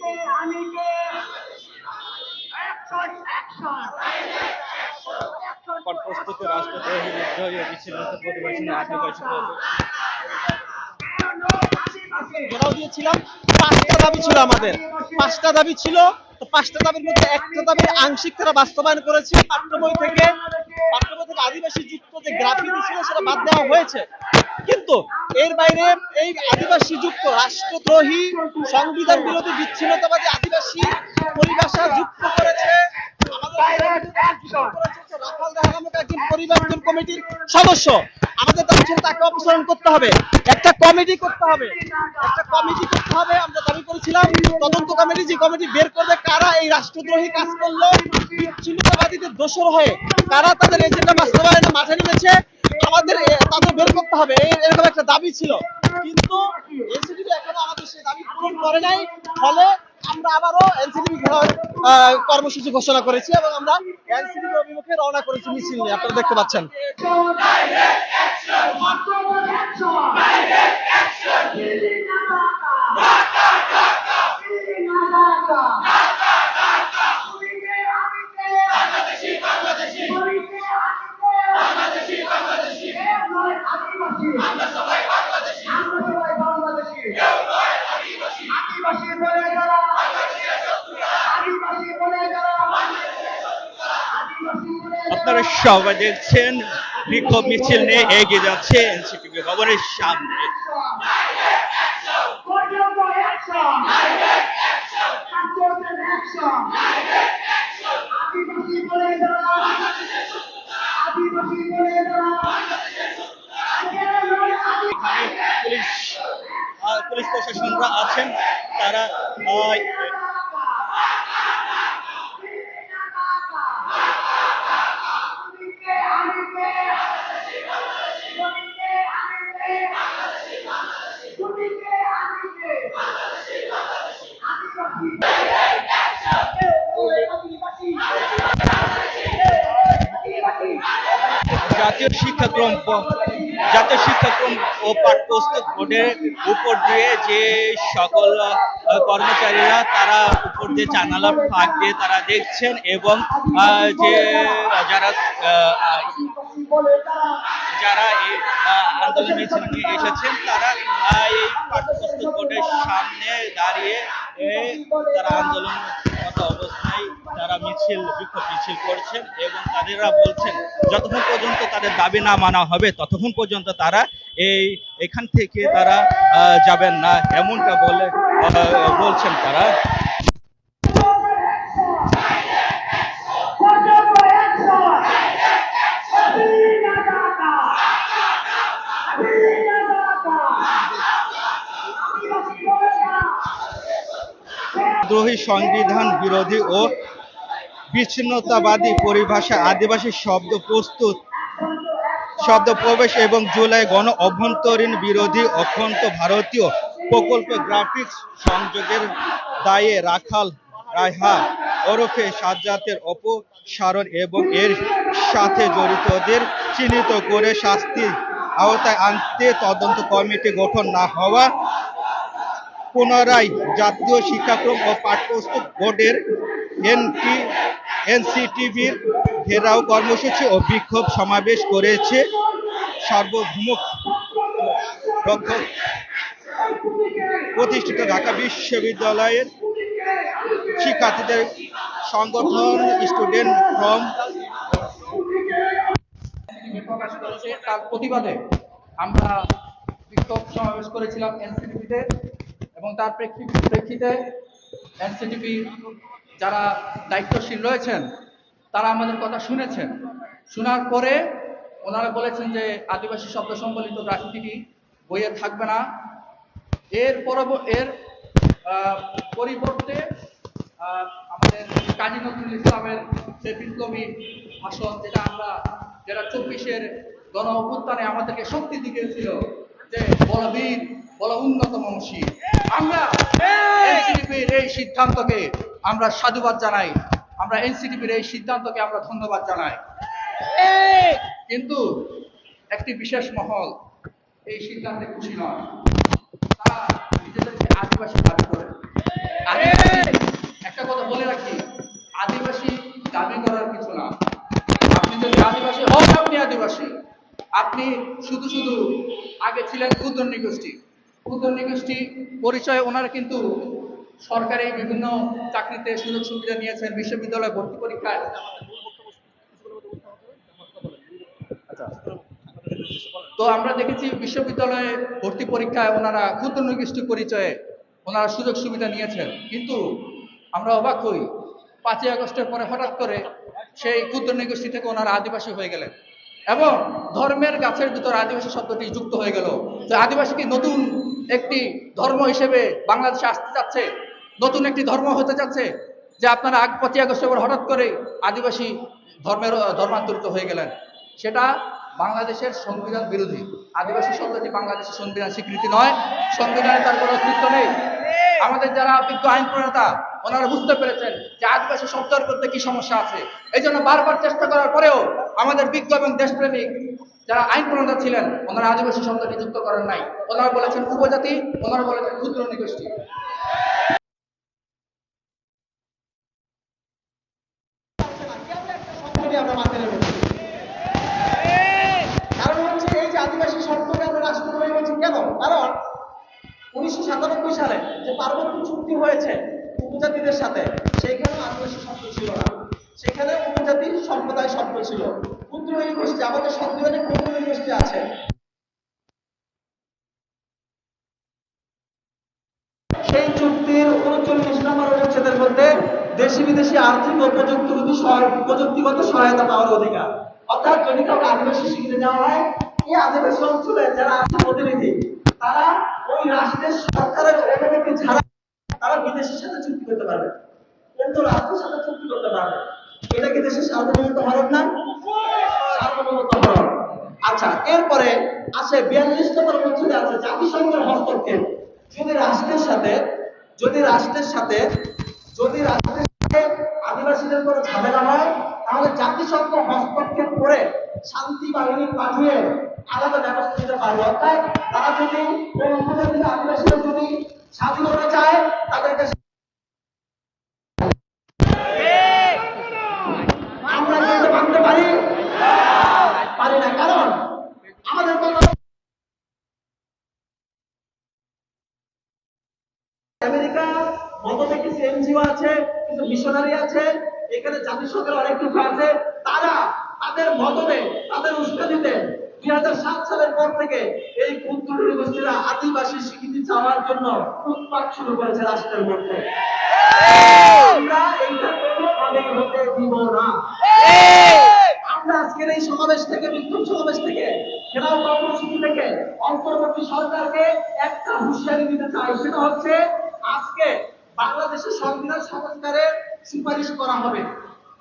কে আমি কে action action প্রস্তুত রাষ্ট্রদ্রোহী বিদ্রোহী বিচ্ছিন্নতা পরিবেশনে আদিবাসী জেরাও দিয়েছিলাম। পাঁচটা দাবি ছিল আমাদের। পাঁচটা দাবি ছিল। তো পাঁচটা দাবির মধ্যে একটা দাবি আংশিক তারা বাস্তবায়ন করেছে। পাঠ্য বই থেকে থেকে আদিবাসী যুক্ত যে গ্রাফিতি ছিল সেটা বাদ দেওয়া হয়েছে। কিন্তু এর বাইরে এই আদিবাসী যুক্ত রাষ্ট্রদ্রোহী সংবিধান বিরোধী বিচ্ছিন্নতাবাদী আদিবাসী পরিভাষা যুক্ত করেছে। আমাদের যুক্ত করেছে হচ্ছে রাখাল রাহা নামক আমাদের রাষ্ট্রদ্রোহী কাজ করল বিচ্ছিন্নতাবাদীদের হয়ে কারা তাদের এজেন্ডা বাস্তবায়নে মাঠে নেমেছে, আমাদের বের করতে হবে। এরকম একটা দাবি ছিল। কিন্তু এনসিটিভি এখনও আমাদের সেই দাবি পূরণ করে নাই। ফলে আমরা আবারও এনসিপি কর্মসূচি ঘোষণা করেছি এবং আমরা এনসিপি অভিমুখে রওনা করেছি মিছিল নিয়ে। আপনারা দেখতে পাচ্ছেন আদিবাসী বলে যারা আদিবাসী বলে যারা আদিবাসী বলে দেখছেন বিক্ষোভ মিছিল নিয়ে এগিয়ে যাচ্ছে এনসিটিভি ভবনের সামনে। পুলিশ প্রশাসনরা আছেন তারা জাতীয় শিক্ষাক্রম জাতীয় শিক্ষাক্রম ও পাঠ্যপুস্তক বোর্ডের উপর দিয়ে যে সকল কর্মচারীরা তারা উপর দিয়ে জানালা ফাঁক দিয়ে তারা দেখছেন এবং যে যারা যারা এই আন্দোলন এসেছেন তারা এই পাঠ্যপুস্তক বোর্ডের সামনে দাঁড়িয়ে তারা আন্দোলন মিছিল বিক্ষোভ মিছিল করছেন এবং তাদেরা বলছেন যতক্ষণ পর্যন্ত তাদের দাবি না মানা হবে ততক্ষণ পর্যন্ত তারা এই এখান থেকে তারা যাবেন না। এমনটা বলে বলছেন তারা। দ্রোহী সংবিধান বিরোধী ও বিচ্ছিন্নতাবাদী পরিভাষা আদিবাসী শব্দ প্রস্তুত, শব্দ প্রবেশ এবং জুলাই গণ অভ্যন্তরীণ বিরোধী অখণ্ড ভারতীয় প্রকল্পে গ্রাফিক্স সংযোগের দায়ে রাখাল রায়হা ওরফে সাজ্জাতের অপসারণ এবং এর সাথে জড়িতদের চিহ্নিত করে শাস্তি আওতায় আনতে তদন্ত কমিটি গঠন না হওয়া, পুনরায় জাতীয় শিক্ষাক্রম ও পাঠ্যপুস্তক বোর্ডের এনটি এনসিটিভির ঘেরাও কর্মসূচি ও বিক্ষোভ সমাবেশ করেছে সার্বভৌম প্রতিষ্ঠিত ঢাকা বিশ্ববিদ্যালয়ের শিক্ষার্থীদের সংগঠন স্টুডেন্ট ফ্রম। তার প্রতিবাদে আমরা বিক্ষোভ সমাবেশ করেছিলাম এনসিটিভিতে এবং তার প্রেক্ষি- প্রেক্ষিতে এনসিটিভি যারা দায়িত্বশীল রয়েছেন তারা আমাদের কথা শুনেছেন। শোনার পরে ওনারা বলেছেন যে আদিবাসী শব্দ সম্বলিত গ্রাফিতিটি বইয়ে থাকবে না। এর পরব এর পরিবর্তে আমাদের কাজী নজরুল ইসলামের যে বিপ্লবী ভাষণ যেটা আমরা যেটা চব্বিশের গণ অভ্যুত্থানে আমাদেরকে শক্তি দিয়েছিল যে বলবীর বল উন্নত মনসী আমরা এই সিদ্ধান্তকে আমরা সাধুবাদ জানাই। আমরা এনসিটিভির এই সিদ্ধান্তকে আমরা ধন্যবাদ জানাই। কিন্তু একটি বিশেষ মহল এই সিদ্ধান্তে খুশি নয়। তারা নিজেদেরকে আদিবাসী দাবি করে। একটা কথা বলে রাখি আদিবাসী দাবি করার কিছু না। আপনি যদি আদিবাসী হন আপনি আদিবাসী। আপনি শুধু শুধু আগে ছিলেন ক্ষুদ্র নিগোষ্ঠী। ক্ষুদ্র নিগোষ্ঠী পরিচয় ওনারা কিন্তু সরকারি বিভিন্ন চাকরিতে সুযোগ সুবিধা নিয়েছেন, বিশ্ববিদ্যালয় ভর্তি পরীক্ষায় তো আমরা দেখেছি বিশ্ববিদ্যালয়ে ভর্তি পরীক্ষায় ওনারা ক্ষুদ্র নিগোষ্ঠী পরিচয়ে ওনারা সুযোগ সুবিধা নিয়েছেন। কিন্তু আমরা অবাক হই, পাঁচই আগস্টের পরে হঠাৎ করে সেই ক্ষুদ্র নিগোষ্ঠী থেকে ওনারা আদিবাসী হয়ে গেলেন। এবং ধর্মের গাছের ভিতর আদিবাসী শব্দটি যুক্ত হয়ে গেল। তো আদিবাসী কি নতুন একটি ধর্ম হিসেবে বাংলাদেশে আসতে যাচ্ছে? নতুন একটি ধর্ম হতে যাচ্ছে যে আপনারা আগ পাঁচই আগস্টের পর হঠাৎ করে আদিবাসী ধর্মের, ধর্মান্তরিত হয়ে গেলেন। সেটা বাংলাদেশের সংবিধান বিরোধী। আদিবাসী শব্দটি বাংলাদেশের সংবিধান স্বীকৃতি নয়, সংবিধানে তার কোনো অস্তিত্ব নেই। আমাদের যারা অভিজ্ঞ আইন প্রণেতা, ওনারা বুঝতে পেরেছেন যে আদিবাসী শব্দের করতে কি সমস্যা আছে। এই জন্য বারবার চেষ্টা করার পরেও আমাদের বিজ্ঞ এবং দেশপ্রেমিক যারা আইন প্রণেতা ছিলেন, ওনারা আদিবাসী শব্দটি যুক্ত করেন নাই। ওনারা বলেছেন উপজাতি, ওনারা বলেছেন ক্ষুদ্র নিগোষ্ঠী সংকটই আমরা মাথায় রেখেছি কারণ হচ্ছে এই যে আদিবাসী শব্দকে আমরা রাষ্ট্র ধরে বলছি কেন কারণ উনিশশো সাতানব্বই সালে যে পার্বত্য চুক্তি হয়েছে উপজাতিদের সাথে সেইখানে আদিবাসী শব্দ ছিল না। সেখানে উপজাতি সম্প্রদায় শব্দ ছিল। ক্ষুদ্র গোষ্ঠী আমাদের সংবিধানে ক্ষুদ্র গোষ্ঠী আছে। সেই চুক্তির উনচল্লিশ নম্বর অনুচ্ছেদের মধ্যে দেশি বিদেশি আর্থিক ও প্রযুক্তিগত প্রযুক্তিগত সহায়তা পাওয়ার অধিকার, অর্থাৎ যদি কাউকে আদিবাসী স্বীকৃতি দেওয়া হয়, এই আদিবাসী অঞ্চলে যারা রাষ্ট্রের সরকারের অনুমতি ছাড়া তারা বিদেশের সাথে চুক্তি করতে পারবে। কিন্তু রাষ্ট্রের সাথে চুক্তি করতে পারবে। এটা কি দেশের সার্বভৌমত্ব হরণ না? সার্বভৌমত্ব হরণ আচ্ছা এরপরে আছে বিয়াল্লিশ নম্বর অনুচ্ছেদে আছে, জাতিসংঘের হস্তক্ষেপ। যদি রাষ্ট্রের সাথে, যদি রাষ্ট্রের সাথে, যদি রাষ্ট্রের সাথে আদিবাসীদের কোনো ঝামেলা হয়, তাহলে জাতিসংঘ হস্তক্ষেপ করে শান্তি বাহিনী পাঠিয়ে আলাদা ব্যবস্থা নিতে পারবে। অর্থাৎ তারা যদি কোনো উপজাতি আদিবাসীরা যদি স্বাধীনতা চায়, তাদেরকে আমরা আমেরিকা কিছু এনজিও আছে, কিছু আছে, এখানে জাতিসংঘের অনেক কিছু আছে। তারা তাদের মদতে তাদের উস্কানিতে সাত সালের পর থেকে এই ক্ষুদ্র গোষ্ঠীরা আদিবাসী স্বীকৃতি চাওয়ার জন্য উৎপাত শুরু করেছে রাষ্ট্রের মধ্যে। আমরা আজকের এই সমাবেশ থেকে, বিক্ষোভ সমাবেশ থেকে ঘেরাও কর্মসূচি থেকে অন্তর্বর্তী সরকারকে একটা হুঁশিয়ারি দিতে চাই, সেটা হচ্ছে আজকে বাংলাদেশের সংবিধান সংস্কারের সুপারিশ করা হবে।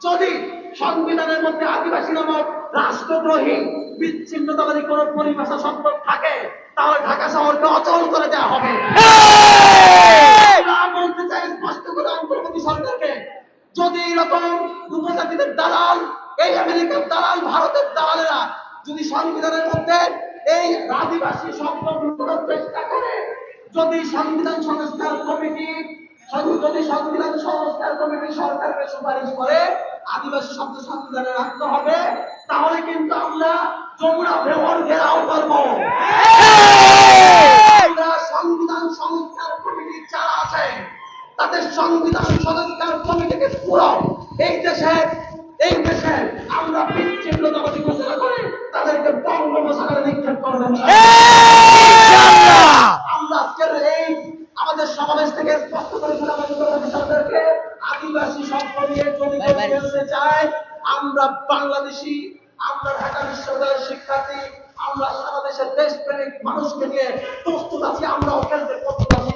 যদি সংবিধানের মধ্যে আদিবাসী নামক রাষ্ট্রদ্রোহী বিচ্ছিন্নতাবাদী কোন পরিভাষা শব্দ থাকে তাহলে ঢাকা শহরকে অচল করে দেওয়া হবে। বলতে চাই স্পষ্ট করে অন্তর্বর্তী সরকারকে যদি এরকম উপজাতিদের দালাল এই আমেরিকার দালাল ভারতের দালালেরা যদি সংবিধানের মধ্যে এই আদিবাসী ঢুকানোর চেষ্টা করে যদি সংবিধান সংস্কার কমিটি যদি সংবিধান সংস্কার কমিটি সরকারকে সুপারিশ করে, আদিবাসী শব্দ সংবিধানে রাখতে হবে, তাহলে কিন্তু আমরা যমুনা ভ্রমণ ঘেরাও করব। আমরা সংবিধান সংস্কার কমিটি যারা আছে, তাদের সংবিধান সংস্কার কমিটিকে পুরো এই দেশে এই দেশে আমরা বিচ্ছিন্নতাবাদী ঘোষণা করে তাদেরকে বঙ্গোপসাগরে নিক্ষেপ করব। আমরা বাংলাদেশি, আমরা ঢাকা বিশ্ববিদ্যালয়ের শিক্ষার্থী, আমরা সারা দেশের দেশপ্রেমিক মানুষকে নিয়ে প্রস্তুত আছি, আমরা খেলতে প্রস্তুত আছি